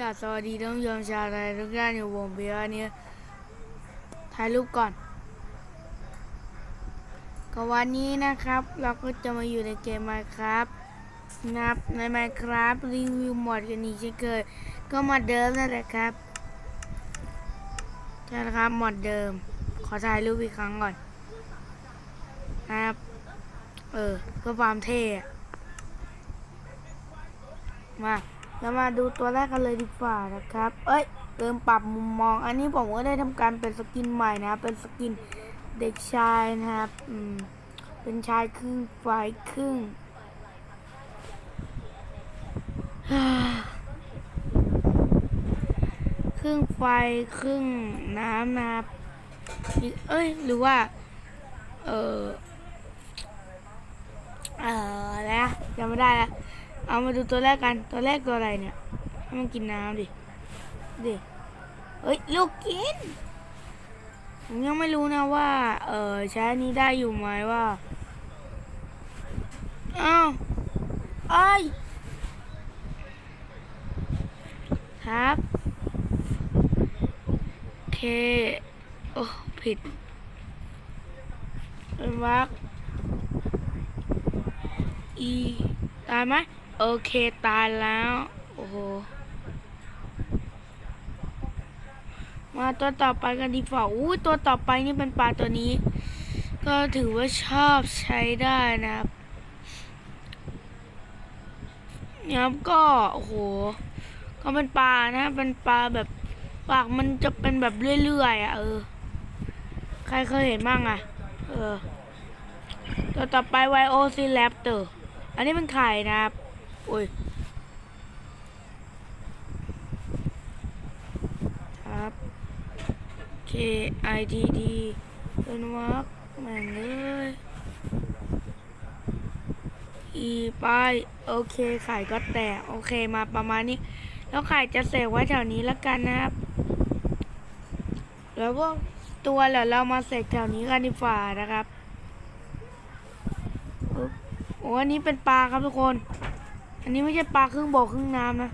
ดาสวัสดีท่านผู้ชมชาวไทยทุกท่านอยู่วงเบียร์เนี่ยถ่ายรูปก่อน ก็วันนี้นะครับ เราก็จะมาอยู่ในเกม Minecraft นะครับใน Minecraft รีวิวหมดกันอีกเช่นเคยก็มดเดิมนั่นแหละครับใช่แล้วครับหมดเดิม ขอถ่ายรูปอีกครั้งก่อนนะครับ เออเพื่อความเท่มา เรามาดูตัวแรกกันเลยดีกว่านะครับ เอ้ย เติมปรับมุมมอง อันนี้ผมก็ได้ทำการเป็นสกินใหม่นะ เป็นสกินเด็กชายนะครับ อืม เป็นชายครึ่งฝ่ายครึ่ง ครึ่งไฟครึ่งน้ำนะครับ เอ้ย หรือว่า เออเออแล้วจำไม่ได้แล้ว เอามาดูตัวแรกกัน ตัวแรกตัวอะไรเนี่ย ให้มันกินน้ำดิ ดิ เฮ้ย ลูกกิน ผมยังไม่รู้นะว่า เออใช้นี้ได้อยู่ไหมว่า อ้าวไอ้ยครับเค โอ้ ผิดเป็นวักอี ตายไหม อเคตายแล้ว โอ้โห มาตัวต่อไปกันดีฝ่าอู้ตัวต่อไปนี่เป็นปลาตัวนี้ ก็ถือว่าชอบใช้ได้นะครับเนี่ยครับก็โอ้โห ก็เป็นปลานะ เป็นปลาแบบปากมันจะเป็นแบบเรื่อยๆอะเออ ใครเคยเห็นบ้างอะ เออ ตัวต่อไปไวโอซิแรปเตอร์ อันนี้เป็นไข่นะครับ โอ้ยครับ K I T D เป็นวักแม่งเลย E ไปโอเคไข่ก็แตกโอเคมาประมาณนี้ แล้วไข่จะเสกไว้แถวนี้แล้วกันนะครับ แล้วก็ตัวเดี๋ยวเรามาเสกแถวนี้กันดีฝ่านะครับปึ๊บโอ้อันนี้เป็นปลาครับทุกคน อันนี้ไม่ใช่ปลาครึ่งบกครึ่งน้ำนะ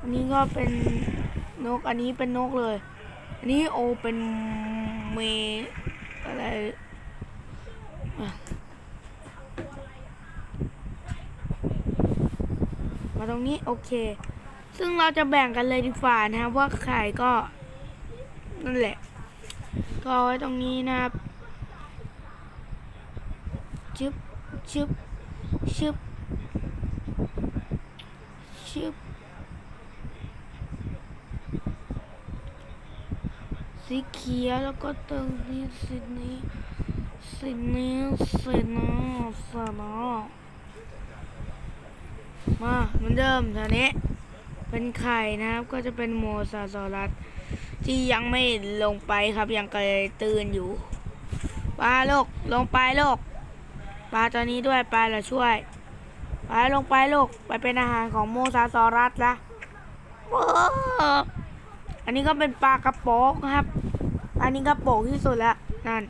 อันนี้ก็เป็นนก อันนี้เป็นนกเลย อันนี้โอเป็นเมอะไรมาตรงนี้โอเค ซึ่งเราจะแบ่งกันเลยดีกว่านะครับว่าไข่ก็นั่นแหละ ก็เอไว้ตรงนี้นะครับชึบชึบชึบ ชึบสีเขียวแล้วก็ตรงนี้สีนี้สีนี้สีนี้สีนี้มาเหมือนเดิมแถวนี้ เป็นไข่นะครับก็จะเป็นโมซาซอรัสที่ยังไม่ลงไปครับยังเคยตื่นอยู่ปลาโลกลงไปโลกปลาตัวนี้ด้วยปลาละช่วย ไปลงไปโลกไปเป็นอาหารของโมซาซอรัสละว้วอันนี้ก็เป็นปลากระโปงครับ อันนี้กระโปงที่สุดแล้วนั่น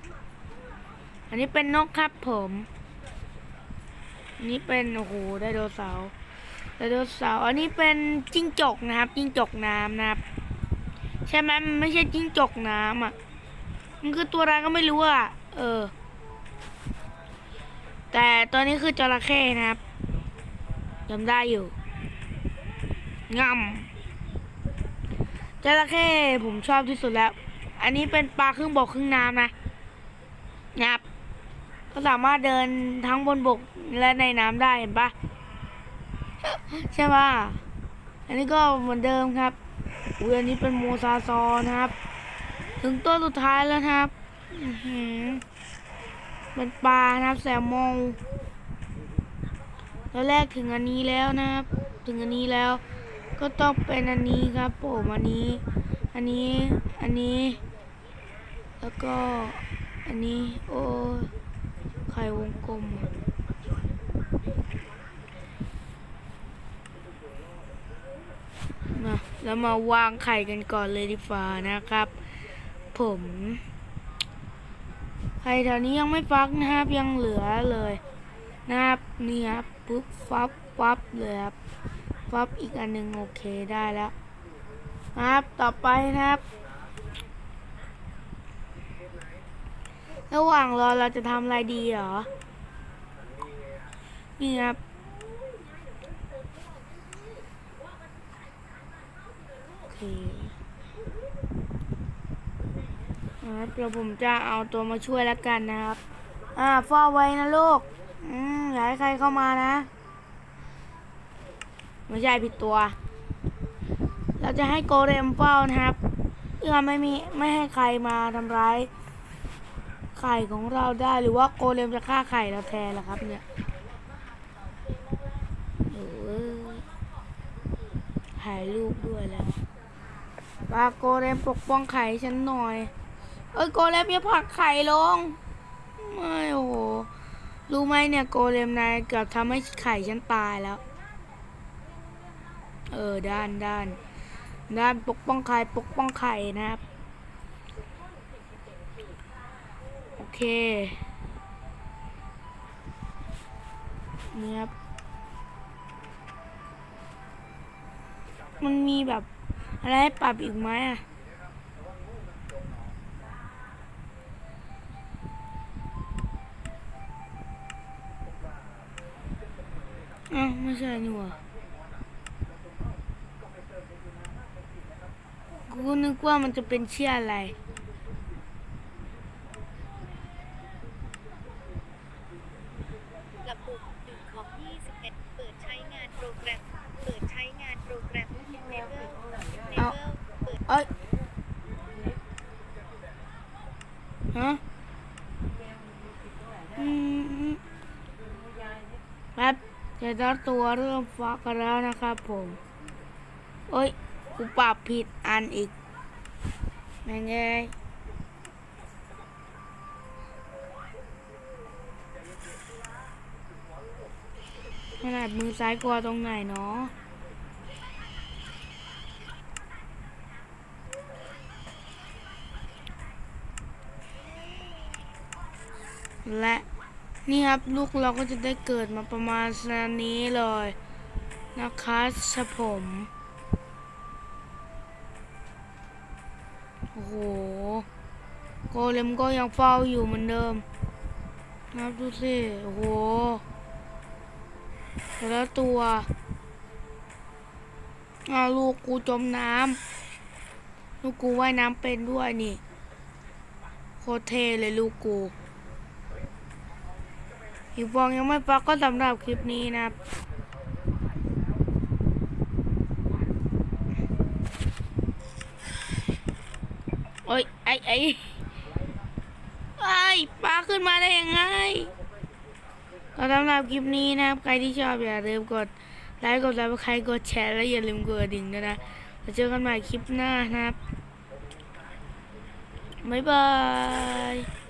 อันนี้เป็นนกครับผมอันนี้เป็นโอ้โหไดโนเสาร์ไดโนเสาร์อันนี้เป็นจิ้งจกนะครับ จิ้งจกน้ำนะครับ ใช่ไหมมันไม่ใช่จิ้งจกน้ำอะ มันคือตัวอะไรก็ไม่รู้อะ เออ แต่ตัวนี้คือจระเข้นะครับ จำได้อยู่งำจระเข้ผมชอบที่สุดแล้ว อันนี้เป็นปลาครึ่งบกครึ่งน้ำนะนะครับก็สามารถเดินทั้งบนบกและในน้ำได้เห็นปะใช่ปะอันนี้ก็เหมือนเดิมครับอุ้ยอันนี้เป็นโมซาซอนะครับ ถึงตัวสุดท้ายแล้วครับเป็นปลานะครับแซลมอน แล้วแรกถึงอันนี้แล้วนะครับ ถึงอันนี้แล้ว ก็ต้องเป็นอันนี้ครับผมอันนี้ อันนี้ อันนี้ แล้วก็ อันนี้ โอ้ไข่วงกลมอะมาแล้วมาวางไข่กันก่อนเลยดีฟ้านะครับ ผมไข่แถวนี้ยังไม่ฟักนะครับ ยังเหลือเลย นะครับนี่ครับ ปุ๊บฟับฟับเลยครับฟับอีกอันหนึ่งโอเคได้แล้วครับต่อไปนะครับ ระหว่างรอเราจะทำอะไรดีเหรอนี่ครับโอเคครับเดี๋ยวผมจะเอาตัวมาช่วยแล้วกันนะครับ อ่าเฝ้าไว้นะลูกอืมาให้ใครเข้ามานะ ไม่ใช่ผิดตัว เราจะให้โกเรมเฝ้านะครับเพื่อไม่มีไม่ให้ใครมาทำร้ายไข่ของเราได้หรือว่าโกเลมจะฆ่าไข่เราแทนล่ะครับเนี่ยเออถ่ายรูปด้วยแล้วปาโกเลมปกป้องไข่ฉันหน่อย เอ้ยโกเลมอย่าผักไข่ลง ไม่โอ้โห รู้ไหมเนี่ยโกเลมนายเกือบทำให้ไข่ฉันตายแล้ว เออด้านด้านด้านปกป้องไข่ปกป้องไข่นะครับ โอเคนี่ครับมันมีแบบอะไรให้ปรับอีกไหมอะ อ้าวไม่ใช่นี่หว่ากูก็นึกว่ามันจะเป็นเชี่ยอะไร ระบบหนึ่งของ 21 เปิดใช้งานโปรแกรม เปิดใช้งานโปรแกรม Never Never เปิด เอ้ยฮะอืมแป๊บ เดี๋ยวตัวเริ่มฟักกันแล้วนะครับผมเอ้ยกูปรับผิดอันอีกแม่งไงขนาดมือซ้ายกลัวตรงไหนเนาะและ นี่ครับลูกเราก็จะได้เกิดมาประมาณสนี้เลยนะคะชะผมโอ้โหโกเลมก็ยังเฝ้าอยู่เหมือนเดิมนะครับดูสิโอ้โหแต่ละตัวอาลูกกูจมน้ำลูกกูว่ายน้ำเป็นด้วยนี่โคตรเทเลยลูกกู อีกฟองยังไม่ฟักก็สำหรับคลิปนี้นะครับโอ้ยไอ้ไอ้ไอ้ปลาขึ้นมาได้ยังไงก็สำหรับคลิปนี้นะครับ ใครที่ชอบอย่าลืมกดไลค์กดซับสไครกดแชร์และอย่าลืมกดดิ่งด้วยนะแล้วเจอกันใหม่คลิปหน้านะครับบ๊ายบาย